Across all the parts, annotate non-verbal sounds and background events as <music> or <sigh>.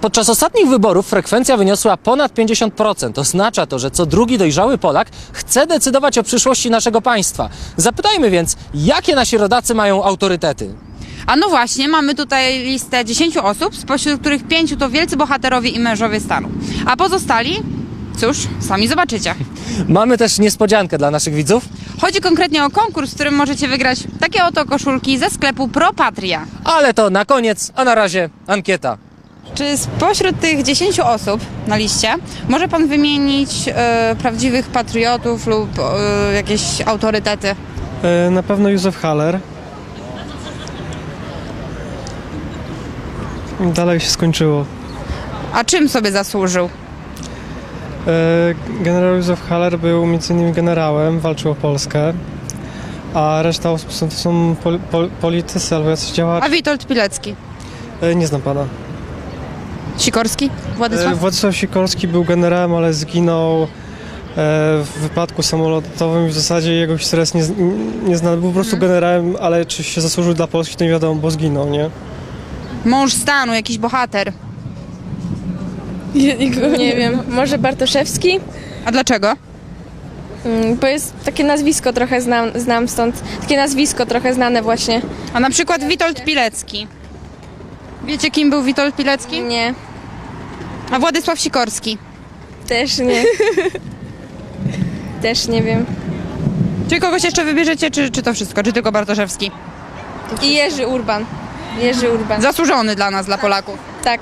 Podczas ostatnich wyborów frekwencja wyniosła ponad 50%. Oznacza to, że co drugi dojrzały Polak chce decydować o przyszłości naszego państwa. Zapytajmy więc, jakie nasi rodacy mają autorytety. A no właśnie, mamy tutaj listę 10 osób, spośród których pięciu to wielcy bohaterowie i mężowie stanu. A pozostali? Cóż, sami zobaczycie. <laughs> Mamy też niespodziankę dla naszych widzów. Chodzi konkretnie o konkurs, w którym możecie wygrać takie oto koszulki ze sklepu Pro Patria. Ale to na koniec, a na razie ankieta. Czy spośród tych 10 osób na liście może pan wymienić e, prawdziwych patriotów lub e, jakieś autorytety? E, Na pewno Józef Haller. Dalej się skończyło. A czym sobie zasłużył? E, Generał Józef Haller był m.in. generałem, walczył o Polskę, a reszta osób są, to są pol, pol, politycy albo jacyś A działacze. Witold Pilecki? E, Nie znam pana. Sikorski? E, Władysław? Władysław Sikorski był generałem, ale zginął e, w wypadku samolotowym w zasadzie jego historia jest niez- nieznana. Był po prostu generałem, ale czy się zasłużył dla Polski, to nie wiadomo, bo zginął, nie? Mąż stanu, jakiś bohater. Nie wiem, może Bartoszewski? A dlaczego? Mm, Bo jest takie nazwisko trochę znam, znam stąd. Takie nazwisko trochę znane właśnie. A na przykład Witold Pilecki. Wiecie, kim był Witold Pilecki? Nie, A Władysław Sikorski. też nie. <laughs> też nie wiem. Czy kogoś jeszcze wybierzecie, czy, czy to wszystko? Czy tylko Bartoszewski? I Jerzy Urban. Jerzy Urban. Zasłużony dla nas, dla Polaków. Tak.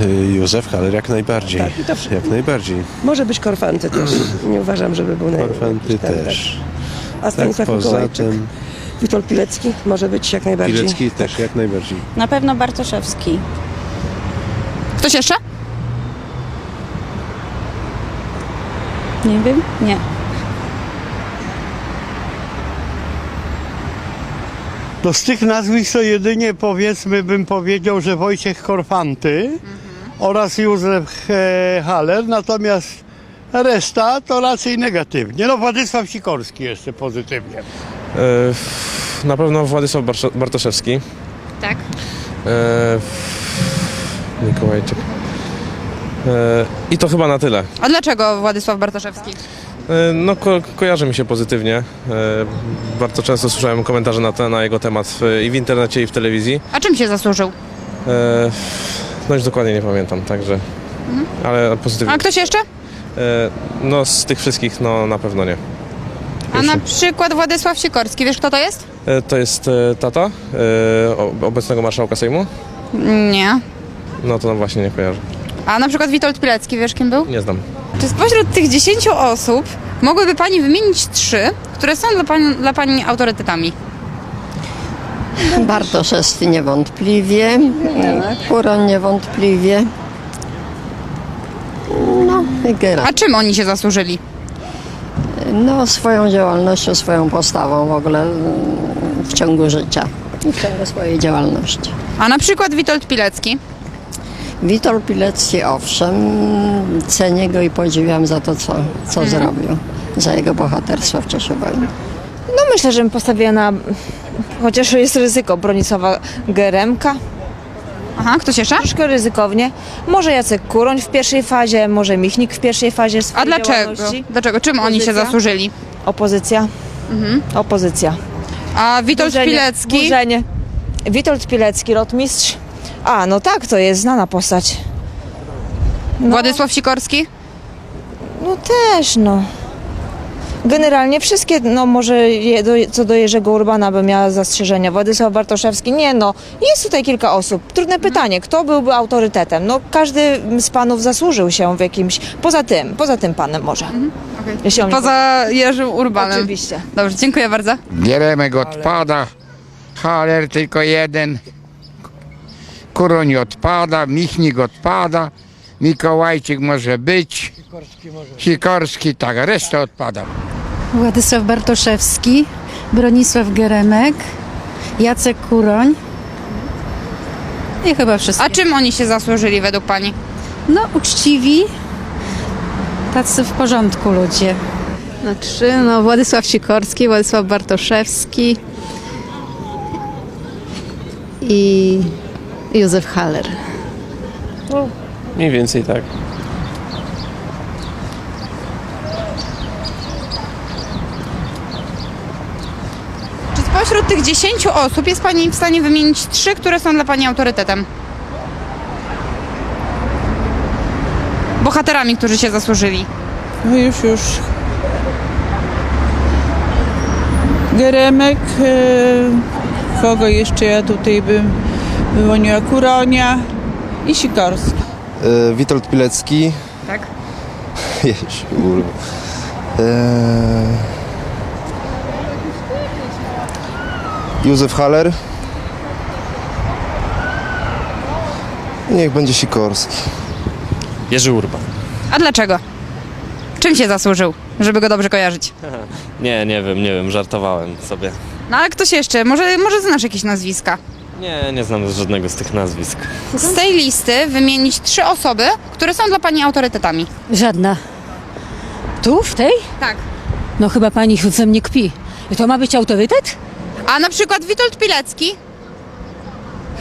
Y, Józef Haller jak najbardziej. jak najbardziej. Może być Korfanty też. <clears throat> Nie uważam, żeby był naj- Korfanty tak, też. Tak. A Tak, Stanisław poza Mikołajczyk, tym Witold Pilecki może być jak najbardziej. Pilecki też jak najbardziej. Na pewno Bartoszewski. Ktoś jeszcze? Nie wiem? Nie. No z tych nazwisk to jedynie powiedzmy bym powiedział, że Wojciech Korfanty oraz Józef e, Haller, natomiast reszta to raczej negatywnie. No Władysław Sikorski jeszcze pozytywnie. E, Na pewno Władysław Barszo- Bartoszewski. Tak. E, Mikołajczyk. E, I to chyba na tyle. A dlaczego Władysław Bartoszewski? E, No, ko- kojarzy mi się pozytywnie. E, Bardzo często słyszałem komentarze na, te, na jego temat i w internecie, i w telewizji. A czym się zasłużył? No już dokładnie nie pamiętam, także. Ale pozytywnie. A ktoś jeszcze? No z tych wszystkich, no na pewno nie. A na przykład Władysław Sikorski. Wiesz, kto to jest? To jest tata obecnego marszałka Sejmu. Nie. No to no właśnie nie kojarzę. A na przykład Witold Pilecki, wiesz, kim był? Nie znam. Czy spośród tych 10 osób mogłyby Pani wymienić trzy, które są dla Pani, dla pani autorytetami? Bartoszewski niewątpliwie, Kuron niewątpliwie. No i Gera. A czym oni się zasłużyli? No swoją działalnością, swoją postawą w ogóle mm, w ciągu życia i w ciągu swojej działalności. A na przykład Witold Pilecki. Witold Pilecki owszem, cenię go i podziwiam za to, co, co zrobił, za jego bohaterstwo w czasie wojny. No myślę, że bym postawiła na, chociaż jest ryzyko, Bronisława Geremka. Aha, ktoś jeszcze? Troszkę ryzykownie. Może Jacek Kuroń w pierwszej fazie, może Michnik w pierwszej fazie A swojej dlaczego? działalności. Dlaczego? Czym oni się zasłużyli? Opozycja. Opozycja. A Witold Burzenie- Pilecki? Burzenie. Witold Pilecki, rotmistrz. A, no tak, to jest znana postać. No, Władysław Sikorski? No też, no. Generalnie wszystkie, no może je, do, co do Jerzego Urbana bym miała zastrzeżenia. Władysław Bartoszewski, nie no. Jest tutaj kilka osób. Trudne pytanie, kto byłby autorytetem? No każdy z panów zasłużył się w jakimś, poza tym, poza tym panem może. Jeśli on Poza Jerzym Urbanem. Oczywiście. Dobrze, dziękuję bardzo. Gieremek odpada, Haller tylko jeden, Kuroń odpada, Michnik odpada, Mikołajczyk może być, Sikorski tak, reszta odpada. Władysław Bartoszewski, Bronisław Geremek, Jacek Kuroń i chyba wszyscy. A czym oni się zasłużyli według Pani? No, uczciwi, tacy w porządku ludzie. Na trzy, no Władysław Sikorski, Władysław Bartoszewski i Józef Haller. Mniej więcej tak. Czy spośród tych 10 osób jest Pani w stanie wymienić trzy, które są dla Pani autorytetem? Bohaterami, którzy się zasłużyli. No już, już. Geremek, e, kogo jeszcze ja tutaj bym wyłoniła? Kuronia i Sikorski. Witold Pilecki. Tak. <laughs> Jeździu. Józef Haller. Niech będzie Sikorski. Jerzy Urban. A dlaczego? Czym się zasłużył, żeby go dobrze kojarzyć? <laughs> Nie, nie wiem, nie wiem, żartowałem sobie. No ale ktoś jeszcze? Może, może znasz jakieś nazwiska? Nie, nie znam żadnego z tych nazwisk. Z tej listy wymienić trzy osoby, które są dla Pani autorytetami. Żadna. Tu, w tej? Tak. No chyba pani ze mnie kpi. To ma być autorytet? A na przykład Witold Pilecki.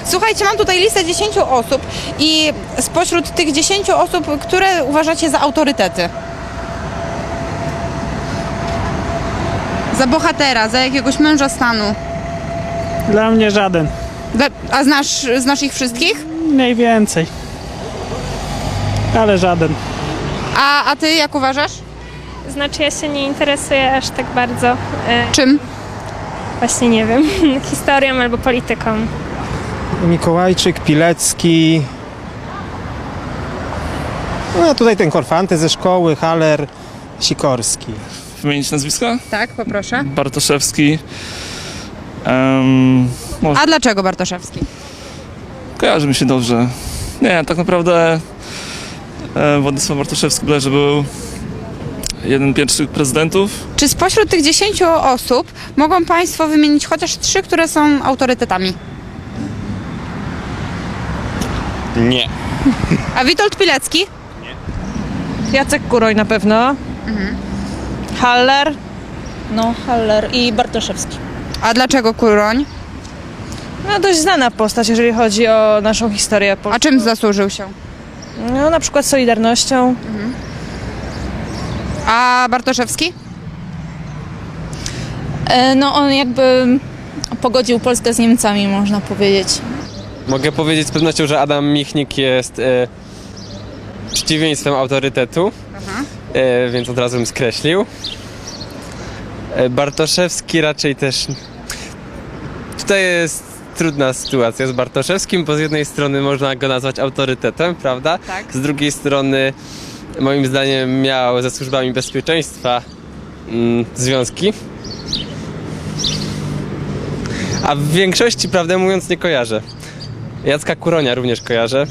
Słuchajcie, mam tutaj listę 10 osób i spośród tych 10 osób, które uważacie za autorytety? Za bohatera, za jakiegoś męża stanu. Dla mnie żaden. Dla- A znasz, znasz ich wszystkich? Mniej więcej. Ale żaden. A, a ty jak uważasz? Znaczy ja się nie interesuję aż tak bardzo, e, Czym? właśnie nie wiem, <laughs> historią albo polityką. Mikołajczyk, Pilecki. No tutaj ten Korfanty ze szkoły, Haller, Sikorski. Wymienić nazwiska? Tak, poproszę. Bartoszewski. Um, może A dlaczego Bartoszewski? kojarzy mi się dobrze. Nie, tak naprawdę e, Władysław Bartoszewski bodajże był jeden z pierwszych prezydentów. Czy spośród tych 10 osób mogą Państwo wymienić chociaż trzy, które są autorytetami? Nie. A Witold Pilecki? Jacek Kuroń na pewno. Haller. No, Haller i Bartoszewski. A dlaczego Kuroń? No dość znana postać, jeżeli chodzi o naszą historię. A czym zasłużył się? No na przykład Solidarnością. A Bartoszewski? no on jakby pogodził Polskę z Niemcami, można powiedzieć. Mogę powiedzieć z pewnością, że Adam Michnik jest e, przeciwieństwem autorytetu, e, więc od razu bym skreślił. E, Bartoszewski raczej też. Tutaj jest trudna sytuacja z Bartoszewskim, bo z jednej strony można go nazwać autorytetem, prawda? Tak. Z drugiej strony, moim zdaniem, miał ze służbami bezpieczeństwa mm, związki. A w większości, prawdę mówiąc, nie kojarzę. Jacka Kuronia również kojarzę,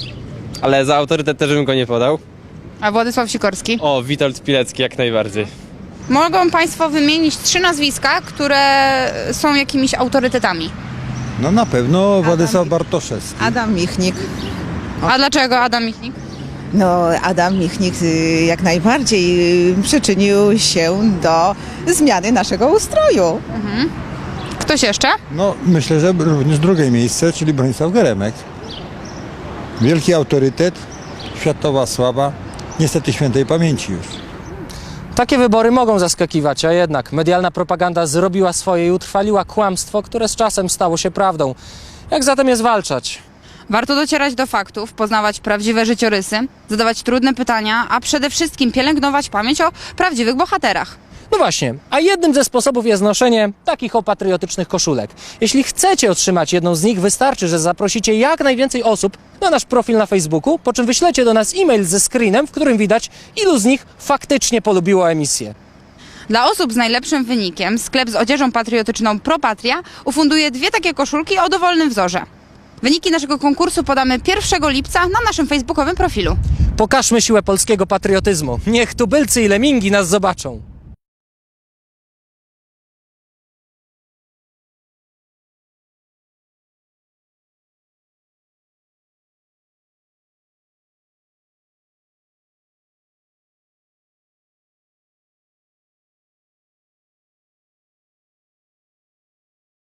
ale za autorytet też bym go nie podał. A Władysław Sikorski? O, Witold Pilecki jak najbardziej. Mogą Państwo wymienić trzy nazwiska, które są jakimiś autorytetami. No na pewno Władysław Bartoszewski. Adam Michnik. A dlaczego Adam Michnik? No, Adam Michnik y, jak najbardziej y, przyczynił się do zmiany naszego ustroju. Ktoś jeszcze? No myślę, że również drugie miejsce, czyli Bronisław Geremek. Wielki autorytet, światowa sława, niestety świętej pamięci już. Takie wybory mogą zaskakiwać, a jednak medialna propaganda zrobiła swoje i utrwaliła kłamstwo, które z czasem stało się prawdą. Jak zatem je zwalczać? Warto docierać do faktów, poznawać prawdziwe życiorysy, zadawać trudne pytania, a przede wszystkim pielęgnować pamięć o prawdziwych bohaterach. No właśnie, a jednym ze sposobów jest noszenie takich o patriotycznych koszulek. Jeśli chcecie otrzymać jedną z nich, wystarczy, że zaprosicie jak najwięcej osób na nasz profil na Facebooku, po czym wyślecie do nas e-mail ze screenem, w którym widać, ilu z nich faktycznie polubiło emisję. Dla osób z najlepszym wynikiem sklep z odzieżą patriotyczną ProPatria ufunduje dwie takie koszulki o dowolnym wzorze. Wyniki naszego konkursu podamy 1 lipca na naszym facebookowym profilu. Pokażmy siłę polskiego patriotyzmu. Niech tubylcy i lemingi nas zobaczą.